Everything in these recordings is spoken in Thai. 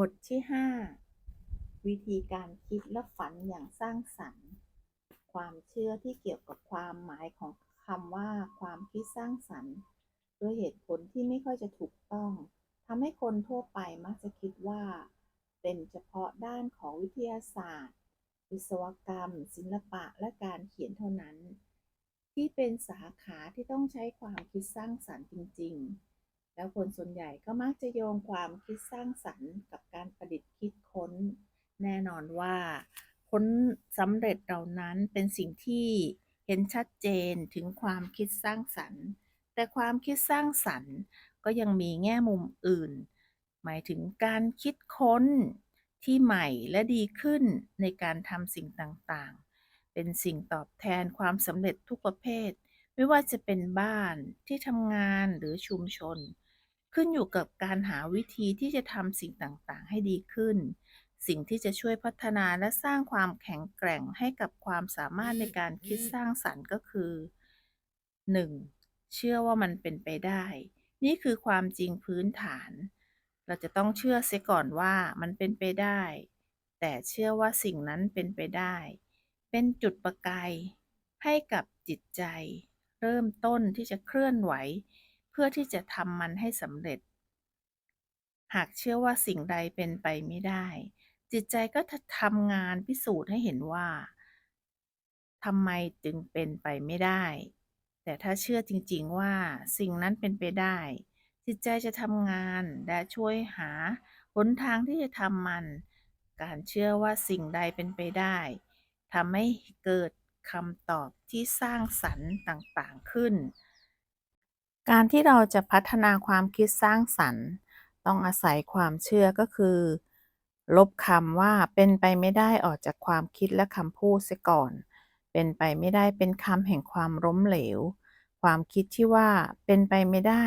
บทที่ 5 วิธีการคิดและฝันอย่างสร้างสรรค์ ความเชื่อที่เกี่ยวกับความหมายของคำว่าความคิดสร้างสรรค์ด้วยเหตุผลที่ไม่ค่อยจะถูกต้องทำให้คนทั่วไปมักจะคิดว่า เป็นเฉพาะด้านของวิทยาศาสตร์ วิศวกรรม ศิลปะและการเขียนเท่านั้น ที่เป็นสาขาที่ต้องใช้ความคิดสร้างสรรค์จริง ๆ แล้วคนส่วนใหญ่ก็มักจะโยงความคิดสร้างสรรค์กับการประดิษฐ์คิดค้น แน่นอนว่าผลสำเร็จเหล่านั้นเป็นสิ่งที่เห็นชัดเจนถึงความคิดสร้างสรรค์ แต่ความคิดสร้างสรรค์ก็ยังมีแง่มุมอื่น หมายถึงการคิดค้นที่ใหม่และดีขึ้นในการทำสิ่งต่างๆ เป็นสิ่งตอบแทนความสำเร็จทุกประเภท ไม่ว่าจะเป็นบ้านที่ทำงานหรือชุมชน ขึ้นอยู่กับการหาวิธีที่จะทำสิ่งต่างๆ ให้ดีขึ้น สิ่งที่จะช่วยพัฒนาและสร้างความแข็งแกร่งให้กับความสามารถในการคิดสร้างสรรค์ก็คือ 1. เชื่อว่ามันเป็นไปได้ นี่คือความจริงพื้นฐาน เราจะต้องเชื่อเสียก่อนว่ามันเป็นไปได้ แต่เชื่อว่าสิ่งนั้นเป็นไปได้ เป็นจุดประกายให้กับจิตใจ เริ่มต้นที่จะเคลื่อนไหว พื่อที่จะทำมันให้สำเร็จ หากเชื่อว่าสิ่งใดเป็นไปไม่ได้ จิตใจก็จะทำงานพิสูจน์ให้เห็นว่าทำไมจึงเป็นไปไม่ได้ แต่ถ้าเชื่อจริงๆว่าสิ่งนั้นเป็นไปได้ จิตใจจะทำงานและช่วยหาหนทางที่จะทำมัน การเชื่อว่าสิ่งใดเป็นไปได้ทำให้เกิดคำตอบที่สร้างสรรค์ต่างๆขึ้น การที่เราจะพัฒนาความคิดสร้างสรรค์ ต้องอาศัยความเชื่อก็คือ ลบคำว่าเป็นไปไม่ได้ออกจากความคิดและคำพูดเสียก่อน เป็นไปไม่ได้เป็นคำแห่งความล้มเหลว ความคิดที่ว่าเป็นไปไม่ได้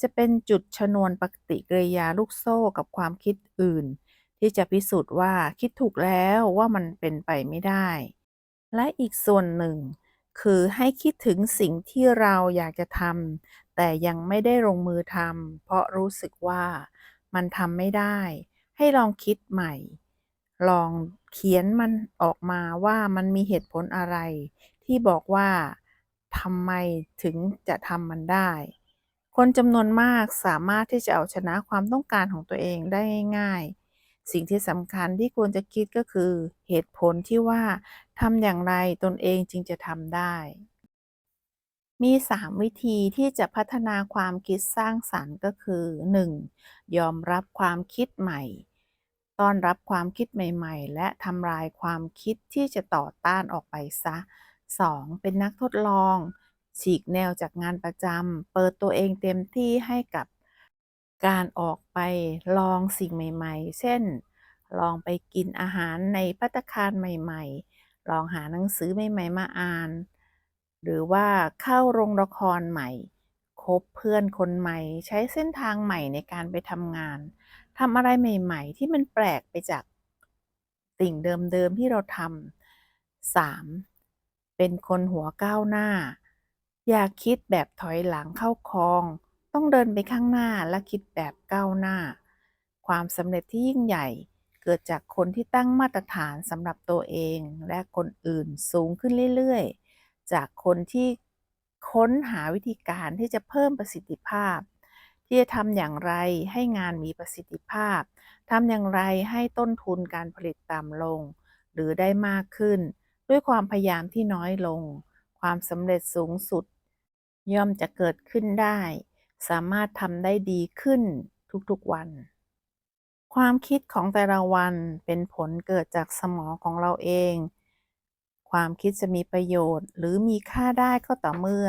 จะเป็นจุดชนวนปฏิกิริยาลูกโซ่กับความคิดอื่น ที่จะพิสูจน์ว่าคิดถูกแล้วว่ามันเป็นไปไม่ได้ และอีกส่วนหนึ่ง คือให้คิดถึงสิ่งที่เราอยากจะทำแต่ยังไม่ได้ลงมือทำเพราะรู้สึกว่ามันทำไม่ได้ ให้ลองคิดใหม่ ลองเขียนมันออกมาว่ามันมีเหตุผลอะไร ที่บอกว่าทำไมถึงจะทำมันได้ คนจำนวนมากสามารถที่จะเอาชนะความต้องการของตัวเองได้ง่ายๆ สิ่งที่สำคัญที่ควรจะคิดก็คือ เหตุผลที่ว่าทำอย่างไรตนเองจึงจะทำได้ มี 3 วิธีที่จะพัฒนาความคิดสร้างสรรค์ก็คือ 1. ยอมรับความคิดใหม่ ต้อนรับความคิดใหม่ ๆ และทำลายความคิดที่จะต่อต้านออกไปซะ 2. เป็นนักทดลอง ฉีกแนวจากงานประจำเปิดตัวเองเต็มที่ให้กับ การออกไปลองสิ่งใหม่ๆ เช่น ลองไปกินอาหารในภัตตาคารใหม่ ๆ ลองหาหนังสือใหม่ ๆ มาอ่าน หรือว่าเข้าโรงละครใหม่ คบเพื่อนคนใหม่ ใช้เส้นทางใหม่ในการไปทำงานทำอะไรใหม่ ๆ ที่มันแปลกไปจากสิ่งเดิมๆที่เราทำ 3. เป็นคนหัวก้าวหน้า อย่าคิดแบบถอยหลังเข้าคลอง ต้องเดินไปข้างหน้าและคิดแบบก้าวหน้า ความสำเร็จที่ยิ่งใหญ่เกิดจากคนที่ตั้งมาตรฐานสำหรับตัวเองและคนอื่นสูงขึ้นเรื่อยๆ จากคนที่ค้นหาวิธีการที่จะเพิ่มประสิทธิภาพ ที่จะทำอย่างไรให้งานมีประสิทธิภาพทำอย่างไรให้ต้นทุนการผลิตต่ำลง หรือได้มากขึ้น ด้วยความพยายามที่น้อยลง ความสำเร็จสูงสุด ย่อมจะเกิดขึ้นได้ สามารถทำได้ดีขึ้นทุกๆวัน ความคิดของแต่ละวันเป็นผลเกิดจากสมองของเราเอง ความคิดจะมีประโยชน์ หรือมีค่าได้ก็ต่อเมื่อ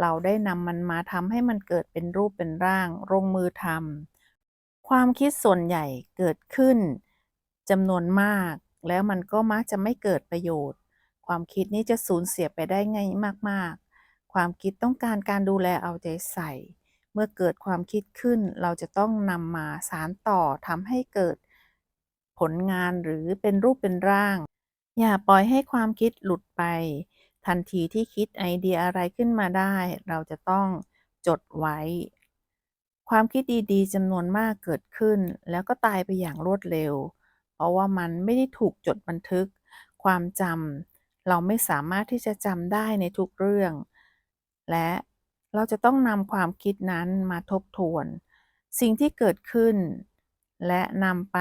เราได้นำมันมาทำให้มันเกิดเป็นรูปเป็นร่างลงมือทำความคิดส่วนใหญ่เกิดขึ้นจำนวนมาก แล้วมันก็มักจะไม่เกิดประโยชน์ ความคิดนี้จะสูญเสียไปได้ง่ายมากๆ ความคิดต้องการการดูแลเอาใจใส่ เมื่อเกิดความคิดขึ้น เราจะต้องนำมาสานต่อทำให้เกิดผลงานหรือเป็นรูปเป็นร่าง อย่าปล่อยให้ความคิดหลุดไป ทันทีที่คิดไอเดียอะไรขึ้นมาได้ เราจะต้องจดไว้ ความคิดดีๆจำนวนมากเกิดขึ้น แล้วก็ตายไปอย่างรวดเร็ว เพราะว่ามันไม่ได้ถูกจดบันทึก ความจำเราไม่สามารถที่จะจำได้ในทุกเรื่อง และ เราจะต้องนำความคิดนั้นมาทบทวน สิ่งที่เกิดขึ้น และนำไป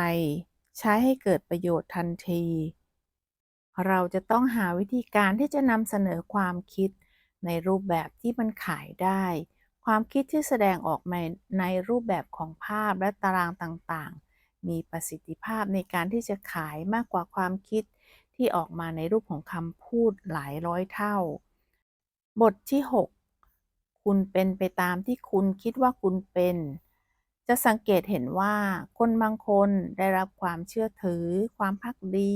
ใช้ให้เกิดประโยชน์ทันที เราจะต้องหาวิธีการที่จะนำเสนอความคิดในรูปแบบที่มันขายได้ ความคิดที่แสดงออกมาในรูปแบบของภาพและตารางต่างๆ มีประสิทธิภาพในการที่จะขายมากกว่าความคิดที่ออกมาในรูปของคำพูดหลายร้อยเท่า บทที่ 6 คุณเป็นไปตามที่คุณคิดว่าคุณเป็น จะสังเกตเห็นว่า คนบางคนได้รับความเชื่อถือ ความภักดี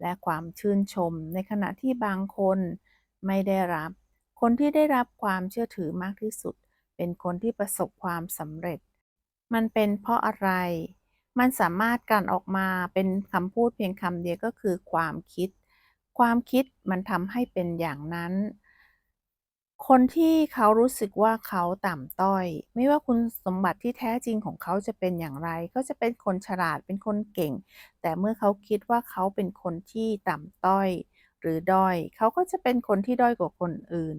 และความชื่นชม ในขณะที่บางคนไม่ได้รับ คนที่ได้รับความเชื่อถือมากที่สุด เป็นคนที่ประสบความสำเร็จ มันเป็นเพราะอะไร มันสามารถกลั่นออกมาเป็นคำพูดเพียงคำเดียวก็คือความคิด ความคิดมันทำให้เป็นอย่างนั้น คนที่เขารู้สึกว่าเขาต่ำต้อย ไม่ว่าคุณสมบัติที่แท้จริงของเขาจะเป็นอย่างไร ก็จะเป็นคนฉลาดเป็นคนเก่ง แต่เมื่อเขาคิดว่าเขาเป็นคนที่ต่ำต้อย หรือด้อย เขาก็จะเป็นคนที่ด้อยกว่าคนอื่น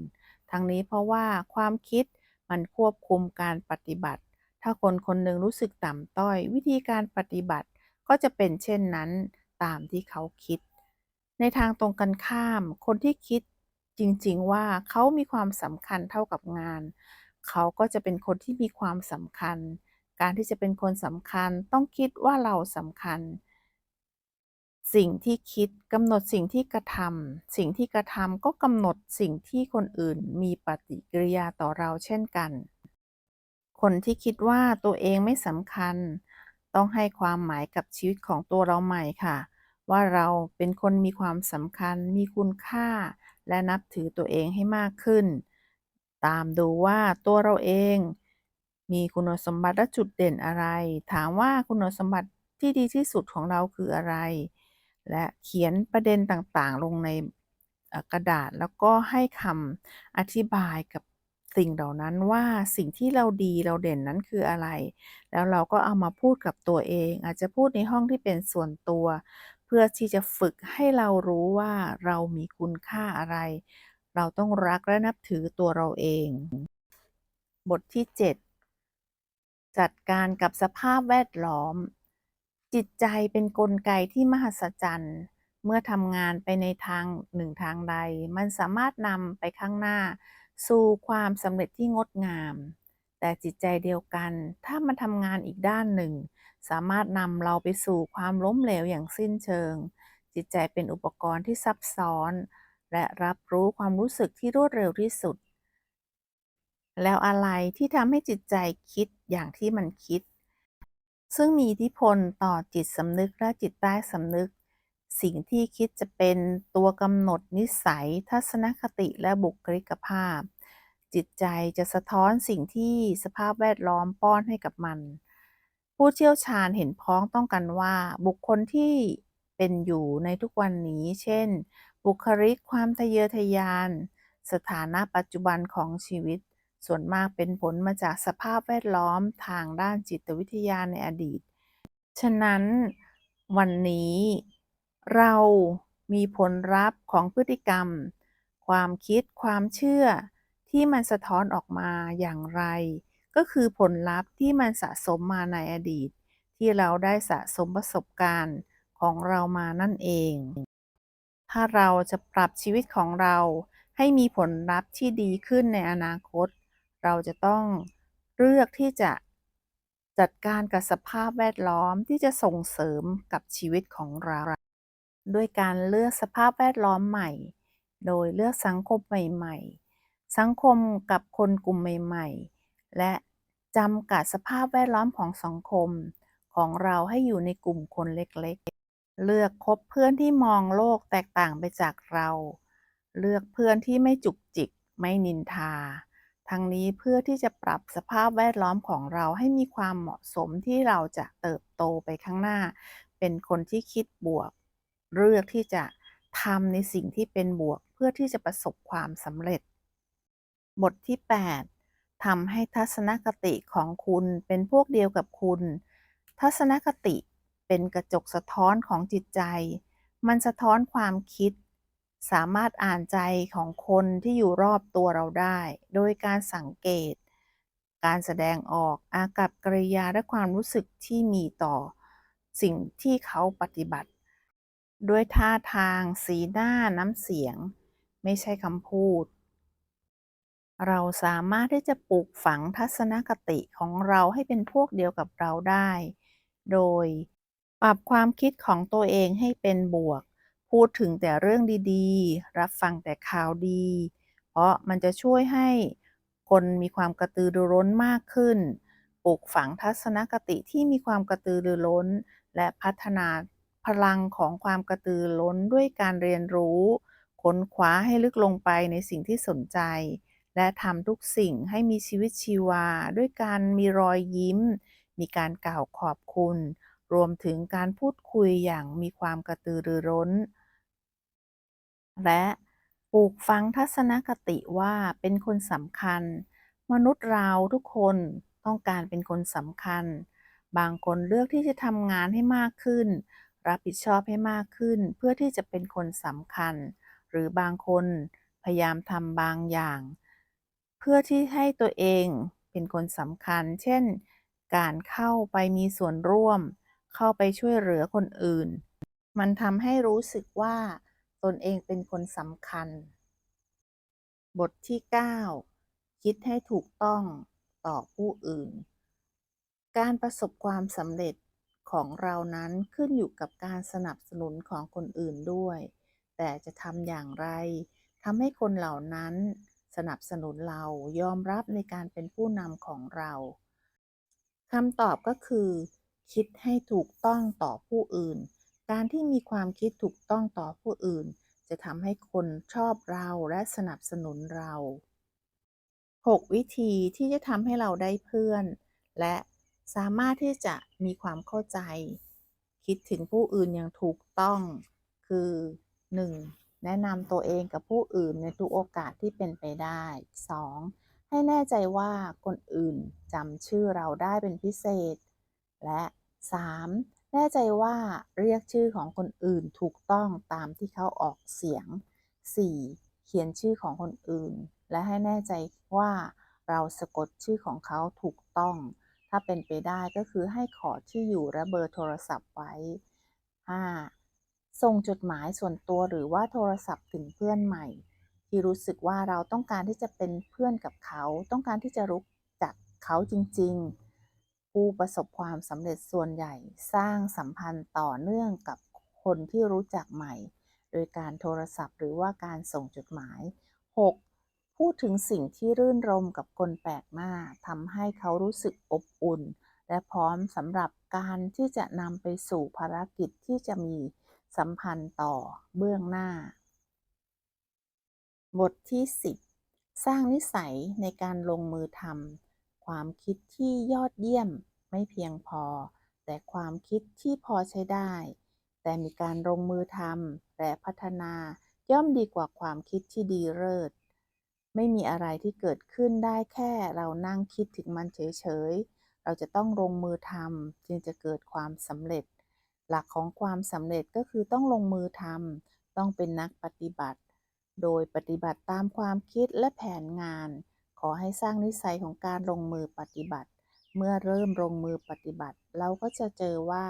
ทั้งนี้เพราะว่าความคิดมันควบคุมการปฏิบัติ ถ้าคนคนหนึ่งรู้สึกต่ำต้อย วิธีการปฏิบัติก็จะเป็นเช่นนั้นตามที่เขาคิด ในทางตรงกันข้าม คนที่คิด จริงๆว่าเขามีความสำคัญเท่ากับงาน เขาก็จะเป็นคนที่มีความสำคัญ การที่จะเป็นคนสำคัญต้องคิดว่าเราสำคัญ สิ่งที่คิดกำหนดสิ่งที่กระทำสิ่งที่กระทำก็กำหนดสิ่งที่คนอื่นมีปฏิกิริยาต่อเราเช่นกัน คนที่คิดว่าตัวเองไม่สำคัญ ต้องให้ความหมายกับชีวิตของตัวเราใหม่ค่ะ ว่าเราเป็นคนมีความสำคัญ มีคุณค่า และนับถือตัวเองให้มากขึ้น ตามดูว่าตัวเราเอง มีคุณสมบัติและจุดเด่นอะไร ถามว่าคุณสมบัติที่ดีที่สุดของเราคืออะไร และเขียนประเด็นต่างๆ ลงในกระดาษแล้วก็ให้คำอธิบายกับสิ่งเหล่านั้นว่าสิ่งที่เราดีเราเด่นนั้นคืออะไร แล้วเราก็เอามาพูดกับตัวเอง อาจจะพูดในห้องที่เป็นส่วนตัว พื่อที่จะฝึกให้เรารู้ว่าเรามีคุณค่าอะไร เราต้องรักและนับถือตัวเราเอง บทที่ 7 จัดการกับสภาพแวดล้อม จิตใจเป็นนกลไกที่มหัศจรรย์เมื่อทำงานไปในทางหนึ่งทางใด มันสามารถนำไปข้างหน้า สู่ความสำเร็จที่งดงาม แต่จิตใจเดียวกัน ถ้ามันทำงานอีกด้านหนึ่ง สามารถนำเราไปสู่ความล้มเหลวอย่างสิ้นเชิง จิตใจเป็นอุปกรณ์ที่ซับซ้อน และรับรู้ความรู้สึกที่รวดเร็วที่สุด แล้วอะไรที่ทำให้จิตใจคิดอย่างที่มันคิด ซึ่งมีอิทธิพลต่อจิตสำนึกและจิตใต้สำนึก สิ่งที่คิดจะเป็นตัวกำหนดนิสัย ทัศนคติและบุคลิกภาพ จิตใจจะสะท้อนสิ่งที่สภาพแวดล้อมป้อนให้กับมัน ผู้เชี่ยวชาญเห็นพ้องต้องกันว่าบุคคลที่เป็นอยู่ในทุกวันนี้ เช่น บุคลิกความทะเยอทะยาน สถานะปัจจุบันของชีวิต ส่วนมากเป็นผลมาจากสภาพแวดล้อมทางด้านจิตวิทยาในอดีต ฉะนั้นวันนี้เรามีผลลัพธ์ของพฤติกรรม ความคิดความเชื่อ ที่มันสะท้อนออกมาอย่างไร ก็คือผลลัพธ์ที่มันสะสมมาในอดีต ที่เราได้สะสมประสบการณ์ของเรามานั่นเอง ถ้าเราจะปรับชีวิตของเราให้มีผลลัพธ์ที่ดีขึ้นในอนาคต เราจะต้องเลือกที่จะจัดการกับสภาพแวดล้อมที่จะส่งเสริมกับชีวิตของเรา ด้วยการเลือกสภาพแวดล้อมใหม่ โดยเลือกสังคมใหม่ ๆ สังคมกับคนกลุ่มใหม่ ๆ และจำกัดสภาพแวดล้อมของสังคมของเราให้อยู่ในกลุ่มคนเล็กๆ เลือกคบเพื่อนที่มองโลกแตกต่างไปจากเรา เลือกเพื่อนที่ไม่จุกจิก ไม่นินทา ทั้งนี้เพื่อที่จะปรับสภาพแวดล้อมของเราให้มีความเหมาะสมที่เราจะเติบโตไปข้างหน้า เป็นคนที่คิดบวก เลือกที่จะทำในสิ่งที่เป็นบวก เพื่อที่จะประสบความสำเร็จ บทที่ 8ทำให้ทัศนคติของคุณเป็นพวกเดียวกับคุณ ทัศนคติเป็นกระจกสะท้อนของจิตใจ มันสะท้อนความคิด สามารถอ่านใจของคนที่อยู่รอบตัวเราได้ โดยการสังเกต การแสดงออกอากับกริยาและความรู้สึกที่มีต่อ สิ่งที่เขาปฏิบัติ ด้วยท่าทาง สีหน้าน้ำเสียง ไม่ใช่คำพูด เราสามารถที่จะปลูกฝังทัศนคติของเราให้เป็นพวกเดียวกับเราได้ โดยปรับความคิดของตัวเองให้เป็นบวก พูดถึงแต่เรื่องดีๆ รับฟังแต่ข่าวดี เพราะมันจะช่วยให้คนมีความกระตือรือร้นมากขึ้น ปลูกฝังทัศนคติที่มีความกระตือรือร้น และพัฒนาพลังของความกระตือร้นด้วยการเรียนรู้ ค้นคว้าให้ลึกลงไปในสิ่งที่สนใจ และทำทุกสิ่งให้มีชีวิตชีวา ด้วยการมีรอยยิ้ม มีการกล่าวขอบคุณ รวมถึงการพูดคุยอย่างมีความกระตือรือร้น และปลูกฝังทัศนคติว่าเป็นคนสำคัญ มนุษย์เราทุกคนต้องการเป็นคนสำคัญ บางคนเลือกที่จะทำงานให้มากขึ้น รับผิดชอบให้มากขึ้น เพื่อที่จะเป็นคนสำคัญ หรือบางคนพยายามทำบางอย่าง เพื่อที่ให้ตัวเองเป็นคนสำคัญ เช่น การเข้าไปมีส่วนร่วม เข้าไปช่วยเหลือคนอื่น มันทำให้รู้สึกว่า ตนเองเป็นคนสำคัญ บทที่ 9 คิดให้ถูกต้องต่อผู้อื่น การประสบความสำเร็จของเรานั้นขึ้นอยู่กับการสนับสนุนของคนอื่นด้วย แต่จะทำอย่างไรทำให้คนเหล่านั้น สนับสนุนเรายอมรับในการเป็นผู้นำของเราคำตอบก็คือ คิดให้ถูกต้องต่อผู้อื่น การที่มีความคิดถูกต้องต่อผู้อื่น จะทำให้คนชอบเราและสนับสนุนเรา 6 วิธีที่จะทำให้เราได้เพื่อน และสามารถที่จะมีความเข้าใจ คิดถึงผู้อื่นอย่างถูกต้องคือ 1. แนะนำตัวเองกับผู้อื่นในทุกโอกาสที่เป็นไปได้ 2. ให้แน่ใจว่าคนอื่นจำชื่อเราได้เป็นพิเศษ และ 3. แน่ใจว่าเรียกชื่อของคนอื่นถูกต้องตามที่เขาออกเสียง 4. เขียนชื่อของคนอื่น และให้แน่ใจว่าเราสะกดชื่อของเขาถูกต้อง ถ้าเป็นไปได้ก็คือให้ขอที่อยู่และเบอร์โทรศัพท์ไว้ 5. ส่งจดหมายส่วนตัวหรือว่าโทรศัพท์ถึงเพื่อนใหม่ ที่รู้สึกว่าเราต้องการที่จะเป็นเพื่อนกับเขา ต้องการที่จะรู้จักเขาจริง ๆ ผู้ประสบความสำเร็จส่วนใหญ่ สร้างสัมพันธ์ต่อเนื่องกับคนที่รู้จักใหม่ โดยการโทรศัพท์ หรือว่าการส่งจดหมาย 6. พูดถึงสิ่งที่รื่นรมกับคนแปลกหน้าทำให้เขารู้สึกอบอุ่น และพร้อมสำหรับการที่จะนำไปสู่ภารกิจที่จะมี สัมพันธ์ต่อเบื้องหน้า บทที่ 10 สร้างนิสัยในการลงมือทำความคิดที่ยอดเยี่ยมไม่เพียงพอ แต่ความคิดที่พอใช้ได้ แต่มีการลงมือทำและพัฒนาย่อมดีกว่าความคิดที่ดีเลิศไม่มีอะไรที่เกิดขึ้นได้แค่เรานั่งคิดถึงมันเฉยๆ เราจะต้องลงมือทำจึงจะเกิดความสำเร็จ หลักของความสำเร็จก็คือต้องลงมือทำต้องเป็นนักปฏิบัติ โดยปฏิบัติตามความคิดและแผนงาน ขอให้สร้างนิสัยของการลงมือปฏิบัติ เมื่อเริ่มลงมือปฏิบัติ เราก็จะเจอว่า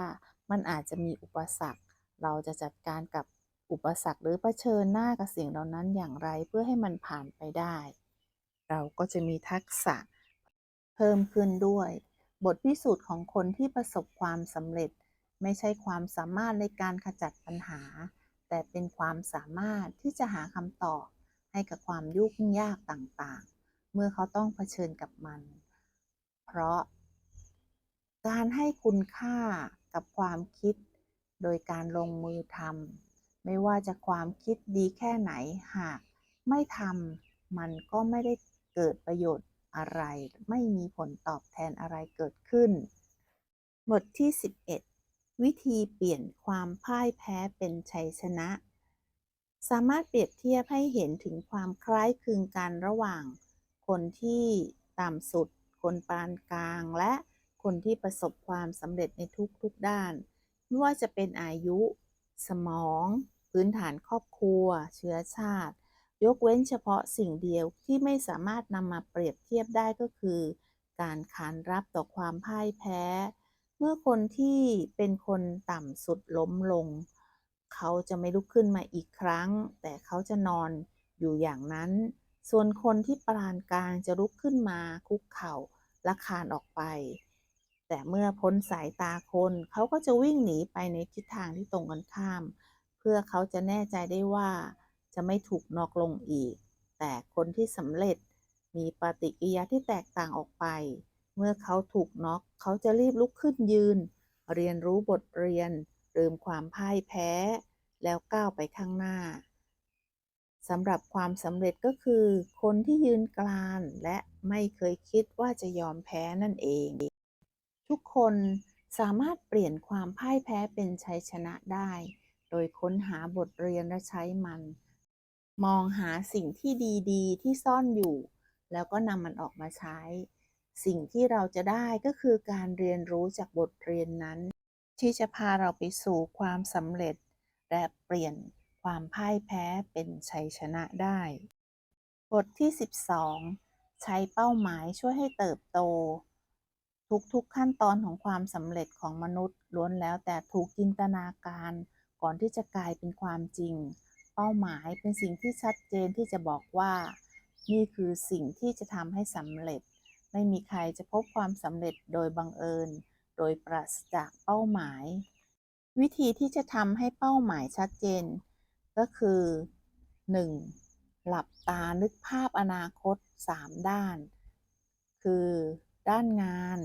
มันอาจจะมีอุปสรรค เราจะจัดการกับอุปสรรคหรือเผชิญหน้ากับสิ่งเหล่านั้นอย่างไรเพื่อให้มันผ่านไปได้ เราก็จะมีทักษะเพิ่มขึ้นด้วย บทพิสูจน์ของคนที่ประสบความสำเร็จ ไม่ใช่ความสามารถในการขจัดปัญหา แต่เป็นความสามารถที่จะหาคำตอบให้กับความยุ่งยากต่างๆ เมื่อเขาต้องเผชิญกับมัน เพราะ การให้คุณค่ากับความคิด โดยการลงมือทำไม่ว่าจะความคิดดีแค่ไหนหากไม่ทำมันก็ไม่ได้เกิดประโยชน์อะไร ไม่มีผลตอบแทนอะไรเกิดขึ้น บทที่ 11 วิธีเปลี่ยนความพ่ายแพ้เป็นชัยชนะ สามารถเปรียบเทียบให้เห็นถึงความคล้ายคลึงกันระหว่าง คนที่ต่ำสุด คนปานกลาง และคนที่ประสบความสำเร็จในทุกๆด้าน ไม่ว่าจะเป็นอายุ สมอง พื้นฐานครอบครัว เชื้อชาติ ยกเว้นเฉพาะสิ่งเดียวที่ไม่สามารถนำมาเปรียบเทียบได้ก็คือ การขานรับต่อความพ่ายแพ้ มื่อคนที่เป็นคนต่ำสุดล้มลง เขาจะไม่ลุกขึ้นมาอีกครั้ง แต่เขาจะนอนอยู่อย่างนั้น ส่วนคนที่ปรานกลางจะลุกขึ้นมาคุกเข่าและคานออกไป แต่เมื่อพ้นสายตาคนเขาก็จะวิ่งหนีไปในทิศทางที่ตรงกันข้าม เพื่อเขาจะแน่ใจได้ว่าจะไม่ถูกนอกลงอีก แต่คนที่สำเร็จมีปฏิกิริยาที่แตกต่างออกไป เมื่อเขาถูกน็อกเขาจะรีบลุกขึ้นยืน เรียนรู้บทเรียน ลืมความพ่ายแพ้ แล้วก้าวไปข้างหน้าสำหรับความสำเร็จก็คือ คนที่ยืนกรานและไม่เคยคิดว่าจะยอมแพ้นั่นเอง ทุกคนสามารถเปลี่ยนความพ่ายแพ้เป็นชัยชนะได้ โดยค้นหาบทเรียนและใช้มัน มองหาสิ่งที่ดีๆ ที่ซ่อนอยู่ แล้วก็นำมันออกมาใช้ สิ่งที่เราจะได้ก็คือการเรียนรู้จากบทเรียนนั้น ที่จะพาเราไปสู่ความสำเร็จ และเปลี่ยนความพ่ายแพ้เป็นชัยชนะได้ บทที่ 12 ใช้เป้าหมายช่วยให้เติบโต ทุกๆขั้นตอนของความสำเร็จของมนุษย์ล้วนแล้วแต่ถูกจินตนาการก่อนที่จะกลายเป็นความจริง เป้าหมายเป็นสิ่งที่ชัดเจนที่จะบอกว่า นี่คือสิ่งที่จะทำให้สำเร็จ ไม่มีใครจะพบความสำเร็จโดยบังเอิญ โดยปราศจากเป้าหมาย วิธีที่จะทำให้เป้าหมายชัดเจน ก็คือ 1. หลับตานึกภาพอนาคต 3 ด้าน คือ ด้านงาน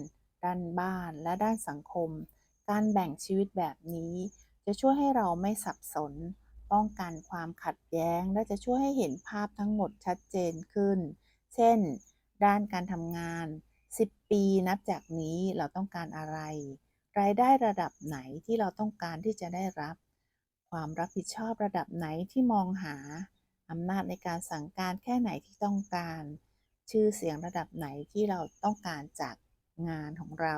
ด้านบ้าน และด้านสังคม การแบ่งชีวิตแบบนี้ จะช่วยให้เราไม่สับสน ป้องกันความขัดแย้ง และจะช่วยให้เห็นภาพทั้งหมดชัดเจนขึ้น เช่น ด้านการทำงาน 10 ปีนับจากนี้เราต้องการอะไร รายได้ระดับไหนที่เราต้องการที่จะได้รับ ความรับผิดชอบระดับไหนที่มองหาอำนาจในการสั่งการแค่ไหนที่ต้องการ ชื่อเสียงระดับไหนที่เราต้องการจากงานของเรา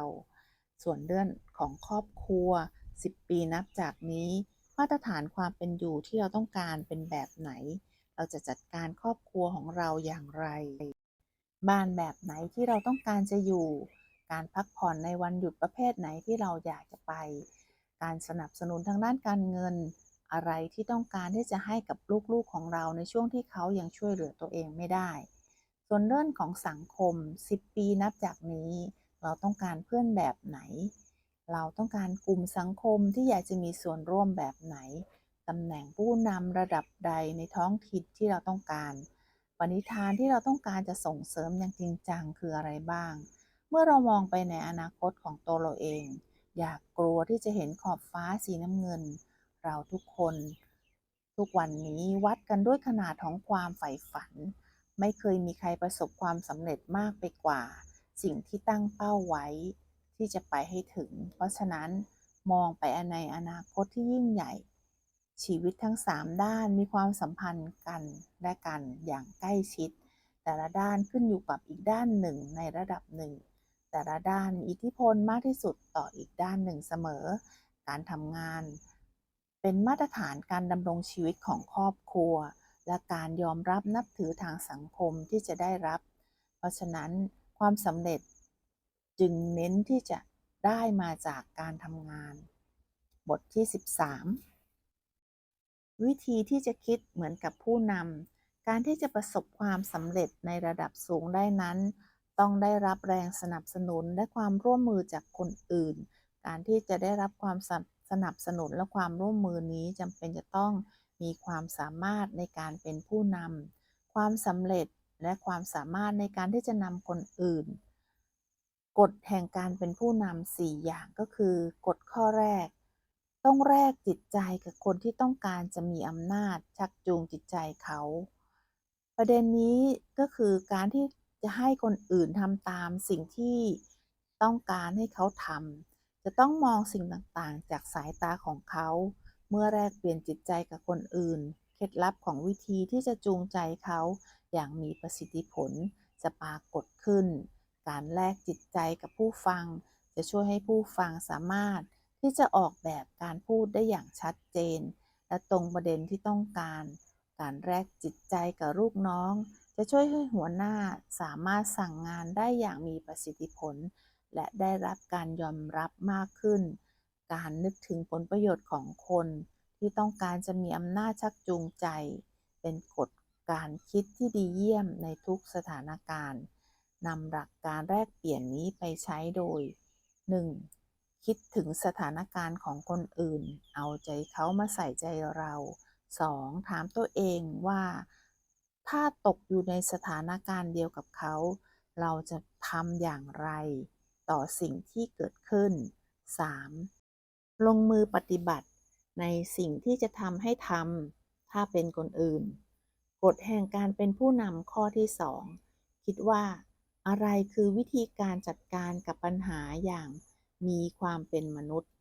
ส่วนเรื่องของครอบครัว 10 ปีนับจากนี้ มาตรฐานความเป็นอยู่ที่เราต้องการเป็นแบบไหน เราจะจัดการครอบครัวของเราอย่างไร บ้านแบบไหนที่เราต้องการจะอยู่ การพักผ่อนในวันหยุดประเภทไหนที่เราอยากจะไป การสนับสนุนทางด้านการเงิน อะไรที่ต้องการที่จะให้กับลูกๆของเราในช่วงที่เขายังช่วยเหลือตัวเองไม่ได้ ส่วนเรื่องของสังคม 10 ปีนับจากนี้ เราต้องการเพื่อนแบบไหน เราต้องการกลุ่มสังคมที่อยากจะมีส่วนร่วมแบบไหนตำแหน่งผู้นำระดับใดในท้องถิ่นที่เราต้องการ ปณิธานที่เราต้องการจะส่งเสริมอย่างจริงจังคืออะไรบ้าง เมื่อเรามองไปในอนาคตของตัวเราเอง อยากกลัวที่จะเห็นขอบฟ้าสีน้ำเงิน เราทุกคน ทุกวันนี้วัดกันด้วยขนาดของความใฝ่ฝัน ไม่เคยมีใครประสบความสำเร็จมากไปกว่า สิ่งที่ตั้งเป้าไว้ ที่จะไปให้ถึง เพราะฉะนั้นมองไปในอนาคตที่ยิ่งใหญ่ ชีวิตทั้ง 3 ด้านมีความสัมพันธ์กันและกันอย่างใกล้ชิด แต่ละด้านขึ้นอยู่กับอีกด้านหนึ่งในระดับหนึ่ง แต่ละด้านมีอิทธิพลมากที่สุดต่ออีกด้านหนึ่งเสมอ การทำงาน เป็นมาตรฐานการดำรงชีวิตของครอบครัว และการยอมรับนับถือทางสังคมที่จะได้รับ เพราะฉะนั้นความสำเร็จจึงเน้นที่จะได้มาจากการทำงาน บทที่ 13 วิธีที่จะคิดเหมือนกับผู้นำ การที่จะประสบความสำเร็จในระดับสูงได้นั้น ต้องได้รับแรงสนับสนุนและความร่วมมือจากคนอื่น การที่จะได้รับความสนับสนุนและความร่วมมือนี้จำเป็นจะต้องมีความสามารถในการเป็นผู้นำ ความสำเร็จและความสามารถในการที่จะนำคนอื่น กฎแห่งการเป็นผู้นำสี่อย่างก็คือ กฎข้อแรก ต้องแลกจิตใจกับคนที่ต้องการจะมีอำนาจ ชักจูงจิตใจเขา ประเด็นนี้ก็คือการที่จะให้คนอื่นทำตามสิ่งที่ต้องการให้เขาทำจะต้องมองสิ่งต่างๆ จากสายตาของเขา เมื่อแลกเปลี่ยนจิตใจกับคนอื่น เคล็ดลับของวิธีที่จะจูงใจเขาอย่างมีประสิทธิผลจะปรากฏขึ้น การแลกจิตใจกับผู้ฟัง จะช่วยให้ผู้ฟังสามารถ ที่จะออกแบบการพูดได้อย่างชัดเจน และตรงประเด็นที่ต้องการ การแลกจิตใจกับลูกน้อง จะช่วยให้หัวหน้าสามารถสั่งงานได้อย่างมีประสิทธิผล และได้รับการยอมรับมากขึ้น การนึกถึงผลประโยชน์ของคน ที่ต้องการจะมีอำนาจชักจูงใจ เป็นกฎการคิดที่ดีเยี่ยมในทุกสถานการณ์นำหลักการแลกเปลี่ยนนี้ไปใช้โดย 1. คิดถึงสถานการณ์ของคนอื่น เอาใจเขามาใส่ใจเรา 2. ถามตัวเองว่า ถ้าตกอยู่ในสถานการณ์เดียวกับเขา เราจะทำอย่างไร ต่อสิ่งที่เกิดขึ้น 3. ลงมือปฏิบัติในสิ่งที่จะทำให้ทำถ้าเป็นคนอื่น กฎแห่งการเป็นผู้นำข้อที่ 2 คิดว่า อะไรคือวิธีการจัดการกับปัญหาอย่าง มีความเป็นมนุษย์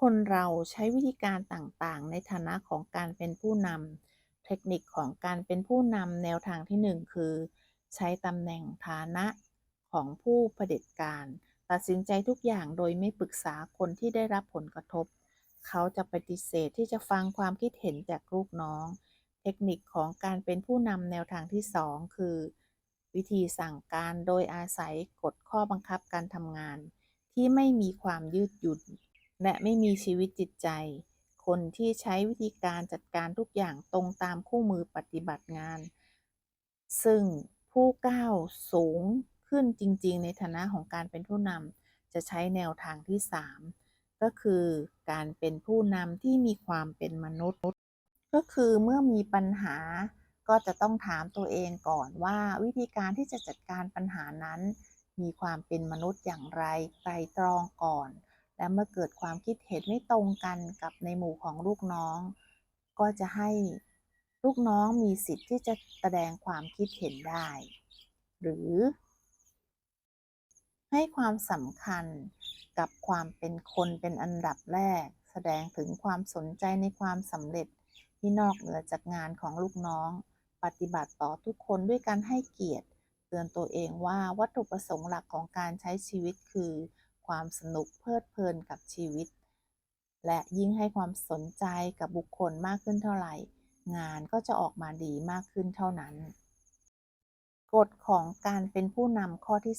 คนเราใช้วิธีการต่างๆ ในฐานะของการเป็นผู้นำเทคนิคของการเป็นผู้นำแนวทางที่ 1 คือ ใช้ตำแหน่งฐานะของผู้เผด็จการ ตัดสินใจทุกอย่างโดยไม่ปรึกษาคนที่ได้รับผลกระทบ เขาจะปฏิเสธที่จะฟังความคิดเห็นจากลูกน้อง เทคนิคของการเป็นผู้นำแนวทางที่ 2 คือ วิธีสั่งการโดยอาศัยกฎข้อบังคับการทำงาน ที่ไม่มีความยืดหยุ่น และไม่มีชีวิตจิตใจ คนที่ใช้วิธีการจัดการทุกอย่างตรงตามคู่มือปฏิบัติงาน ซึ่งผู้ก้าวสูงขึ้นจริง ๆ ในฐานะของการเป็นผู้นำจะใช้แนวทางที่ 3 ก็คือการเป็นผู้นำที่มีความเป็นมนุษย์ ก็คือเมื่อมีปัญหาก็จะต้องถามตัวเองก่อนว่าวิธีการที่จะจัดการปัญหานั้น มีความเป็นมนุษย์อย่างไรไตรตรองก่อน และเมื่อเกิดความคิดเห็นไม่ตรงกันกับในหมู่ของลูกน้อง ก็จะให้ลูกน้องมีสิทธิ์ที่จะแสดงความคิดเห็นได้ หรือ ให้ความสำคัญกับความเป็นคนเป็นอันดับแรก แสดงถึงความสนใจในความสำเร็จที่นอกเหนือจากงานของลูกน้อง ปฏิบัติต่อทุกคนด้วยการให้เกียรติ เตือนตัวเองว่าวัตถุประสงค์หลักของการใช้ชีวิตคือ ความสนุกเพลิดเพลินกับชีวิต และยิ่งให้ความสนใจกับบุคคลมากขึ้นเท่าไหร่ งานก็จะออกมาดีมากขึ้นเท่านั้น กฎของการเป็นผู้นำข้อที่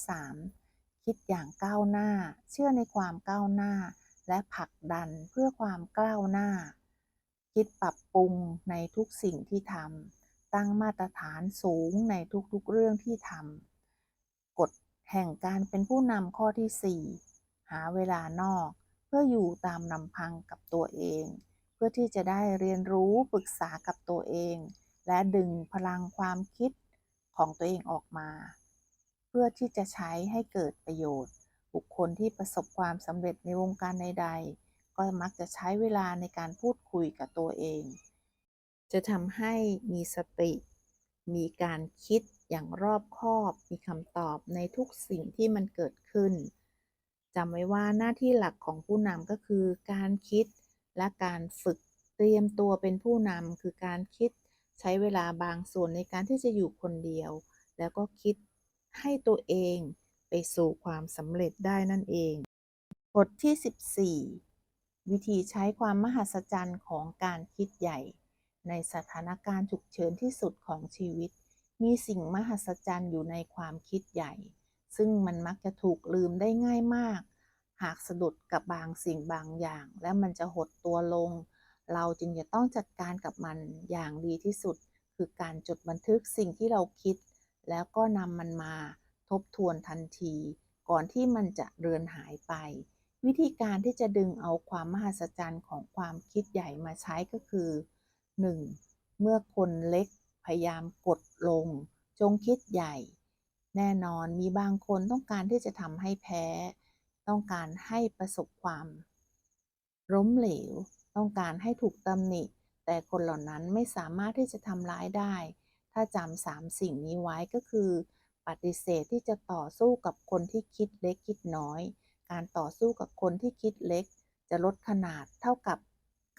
3 คิดอย่างก้าวหน้า เชื่อในความก้าวหน้า และผลักดันเพื่อความก้าวหน้า คิดปรับปรุงในทุกสิ่งที่ทำ ตั้งมาตรฐานสูงในทุกๆเรื่องที่ทำกฎแห่งการเป็นผู้นำข้อที่ 4 หาเวลานอกเพื่ออยู่ตามลำพังกับตัวเอง เพื่อที่จะได้เรียนรู้ปรึกษากับตัวเอง และดึงพลังความคิดของตัวเองออกมา เพื่อที่จะใช้ให้เกิดประโยชน์ บุคคลที่ประสบความสำเร็จในวงการใดๆ ก็มักจะใช้เวลาในการพูดคุยกับตัวเอง จะทำให้มีสติ มีการคิดอย่างรอบคอบ มีคำตอบในทุกสิ่งที่มันเกิดขึ้นจำไว้ว่าหน้าที่หลักของผู้นำก็คือการคิดและการฝึกเตรียมตัวเป็นผู้นำคือการคิดใช้เวลาบางส่วนในการที่จะอยู่คนเดียว แล้วก็คิดให้ตัวเองไปสู่ความสำเร็จได้นั่นเอง บทที่ 14 วิธีใช้ความมหัศจรรย์ของการคิดใหญ่ ในสถานการณ์ฉุกเฉินที่สุดของชีวิต มีสิ่งมหัศจรรย์อยู่ในความคิดใหญ่ ซึ่งมันมักจะถูกลืมได้ง่ายมาก หากสะดุดกับบางสิ่งบางอย่าง และมันจะหดตัวลง เราจึงจะต้องจัดการกับมันอย่างดีที่สุด คือการจดบันทึกสิ่งที่เราคิด แล้วก็นำมันมาทบทวนทันที ก่อนที่มันจะเรือนหายไป วิธีการที่จะดึงเอาความมหัศจรรย์ของความคิดใหญ่มาใช้ก็คือ 1. เมื่อคนเล็กพยายามกดลง จงคิดใหญ่ แน่นอนมีบางคนต้องการที่จะทำให้แพ้ ต้องการให้ประสบความล้มเหลว ต้องการให้ถูกตำหนิ แต่คนเหล่านั้นไม่สามารถที่จะทำร้ายได้ ถ้าจำสามสิ่งนี้ไว้ก็คือ ปฏิเสธที่จะต่อสู้กับคนที่คิดเล็กคิดน้อย การต่อสู้กับคนที่คิดเล็ก จะลดขนาดเท่ากับ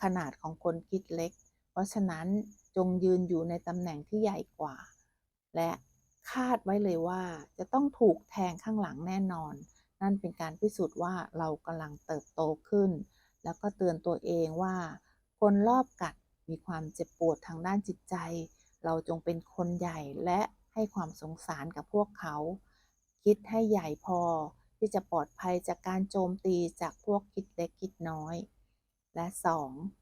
ขนาดของคนคิดเล็ก เพราะฉะนั้นจงยืนอยู่ในตำแหน่งที่ใหญ่กว่า และคาดไว้เลยว่าจะต้องถูกแทงข้างหลังแน่นอน นั่นเป็นการพิสูจน์ว่าเรากำลังเติบโตขึ้น แล้วก็เตือนตัวเองว่า คนรอบกัดมีความเจ็บปวดทางด้านจิตใจ เราจงเป็นคนใหญ่และให้ความสงสารกับพวกเขา คิดให้ใหญ่พอที่จะปลอดภัยจากการโจมตีจากพวกคิดเล็กคิดน้อย และ 2.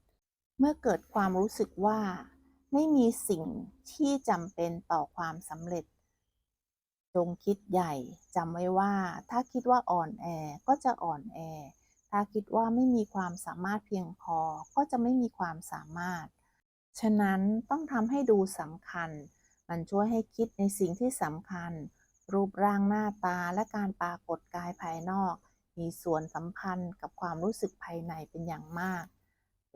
เมื่อเกิดความรู้สึกว่า ไม่มีสิ่งที่จำเป็นต่อความสำเร็จ จงคิดใหญ่จำไว้ว่า ถ้าคิดว่าอ่อนแอก็จะอ่อนแอ ถ้าคิดว่าไม่มีความสามารถเพียงพอก็จะไม่มีความสามารถ ฉะนั้นต้องทำให้ดูสำคัญ มันช่วยให้คิดในสิ่งที่สำคัญ รูปร่างหน้าตาและการปรากฏกายภายนอก มีส่วนสัมพันธ์กับความรู้สึกภายในเป็นอย่างมาก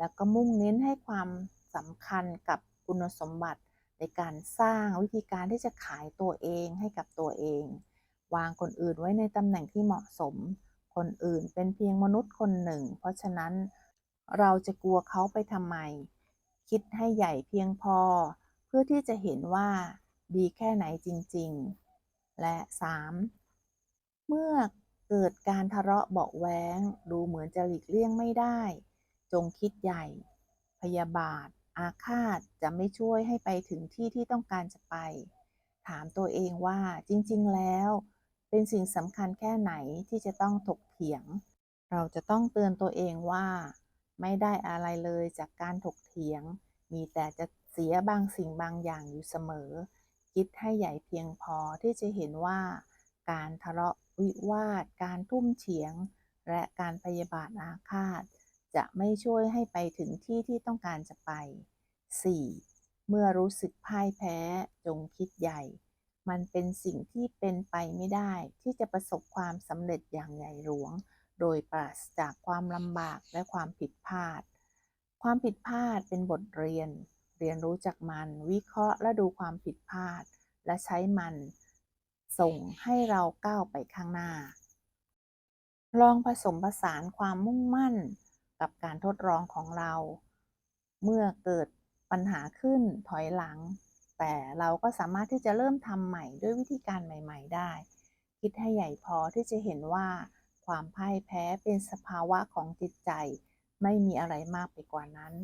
แล้วก็มุ่งเน้นให้ความสำคัญกับคุณสมบัติในการสร้างวิธีการที่จะขายตัวเองให้กับตัวเอง วางคนอื่นไว้ในตำแหน่งที่เหมาะสม คนอื่นเป็นเพียงมนุษย์คนหนึ่ง เพราะฉะนั้นเราจะกลัวเขาไปทำไม คิดให้ใหญ่เพียงพอ เพื่อที่จะเห็นว่าดีแค่ไหนจริง ๆ และ 3. เมื่อเกิดการทะเลาะเบาแว้ง ดูเหมือนจะหลีกเลี่ยงไม่ได้ จงคิดใหญ่ พยาบาท อาฆาตจะไม่ช่วยให้ไปถึงที่ที่ต้องการจะไป ถามตัวเองว่าจริง ๆ แล้ว เป็นสิ่งสำคัญแค่ไหนที่จะต้องถกเถียง เราจะต้องเตือนตัวเองว่า ไม่ได้อะไรเลยจากการถกเถียง มีแต่จะเสียบางสิ่งบางอย่างอยู่เสมอ คิดให้ใหญ่เพียงพอที่จะเห็นว่า การทะเลาะวิวาท การทุ่มเถียง และการพยาบาทอาฆาต จะไม่ช่วยให้ไปถึงที่ที่ต้องการจะไป 4. เมื่อรู้สึกพ่ายแพ้จงคิดใหญ่ มันเป็นสิ่งที่เป็นไปไม่ได้ที่จะประสบความสำเร็จอย่างใหญ่หลวง โดยปราศจากความลำบากและความผิดพลาด ความผิดพลาดเป็นบทเรียน เรียนรู้จากมัน วิเคราะห์และดูความผิดพลาด และใช้มัน ส่งให้เราก้าวไปข้างหน้า ลองผสมผสานความมุ่งมั่น กับการทดลองของเรา เมื่อเกิดปัญหาขึ้นถอยหลัง แต่เราก็สามารถที่จะเริ่มทำใหม่ด้วยวิธีการใหม่ ๆ ได้ คิดให้ใหญ่พอที่จะเห็นว่า ความพ่ายแพ้เป็นสภาวะของจิตใจ ไม่มีอะไรมากไปกว่านั้น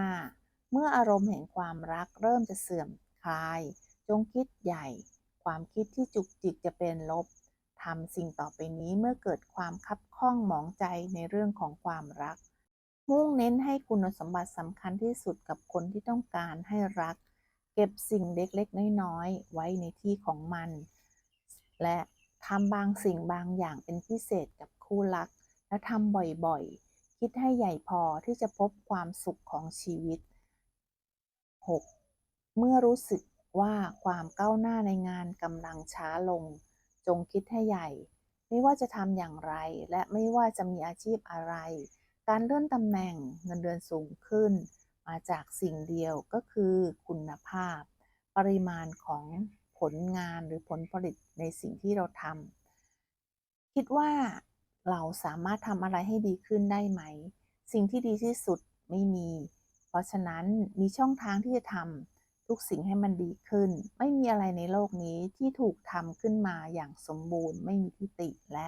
5. เมื่ออารมณ์แห่งความรักเริ่มจะเสื่อมคลาย จงคิดใหญ่ ความคิดที่จุกจิกจะเป็นลบทำสิ่งต่อไปนี้เมื่อเกิดความคับข้องหมองใจในเรื่องของความรัก มุ่งเน้นให้คุณสมบัติสำคัญที่สุดกับคนที่ต้องการให้รัก เก็บสิ่งเล็กๆ น้อยๆ ไว้ในที่ของมัน และทำบางสิ่งบางอย่างเป็นพิเศษกับคู่รัก และทำบ่อยๆ คิดให้ใหญ่พอที่จะพบความสุขของชีวิต 6. เมื่อรู้สึกว่าความก้าวหน้าในงานกำลังช้าลง จงคิดให้ใหญ่ ไม่ว่าจะทำอย่างไร และไม่ว่าจะมีอาชีพอะไร การเลื่อนตำแหน่งเงินเดือนสูงขึ้น มาจากสิ่งเดียวก็คือคุณภาพ ปริมาณของผลงานหรือผลผลิตในสิ่งที่เราทำคิดว่าเราสามารถทำอะไรให้ดีขึ้นได้ไหม สิ่งที่ดีที่สุดไม่มี เพราะฉะนั้นมีช่องทางที่จะทำทุกสิ่งให้มันดีขึ้น ไม่มีอะไรในโลกนี้ที่ถูกทำขึ้นมาอย่างสมบูรณ์ ไม่มีทิฏฐิและ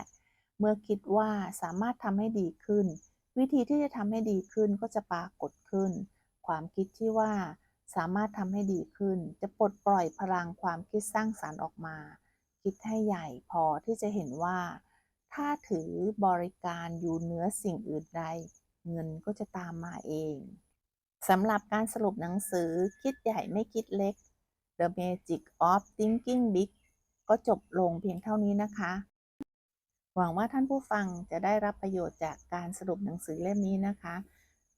เมื่อคิดว่าสามารถทำให้ดีขึ้น วิธีที่จะทำให้ดีขึ้นก็จะปรากฏขึ้น ความคิดที่ว่าสามารถทำให้ดีขึ้น จะปลดปล่อยพลังความคิดสร้างสารรค์ออกมา คิดให้ใหญ่พอที่จะเห็นว่า ถ้าถือบริการอยู่เหนือสิ่งอื่นใด เงินก็จะตามมาเองสำหรับการสรุปหนังสือคิดใหญ่ไม่คิดเล็ก The Magic of Thinking Big ก็จบลงเพียงเท่านี้นะคะ หวังว่าท่านผู้ฟังจะได้รับประโยชน์จากการสรุปหนังสือเล่มนี้นะคะ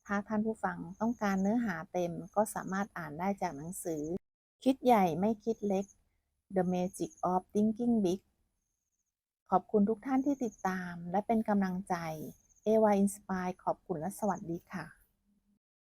ถ้าท่านผู้ฟังต้องการเนื้อหาเต็มก็สามารถอ่านได้จากหนังสือ คิดใหญ่ไม่คิดเล็ก The Magic of Thinking Big ขอบคุณทุกท่านที่ติดตามและเป็นกำลังใจ AY Inspire ขอบคุณและสวัสดีค่ะ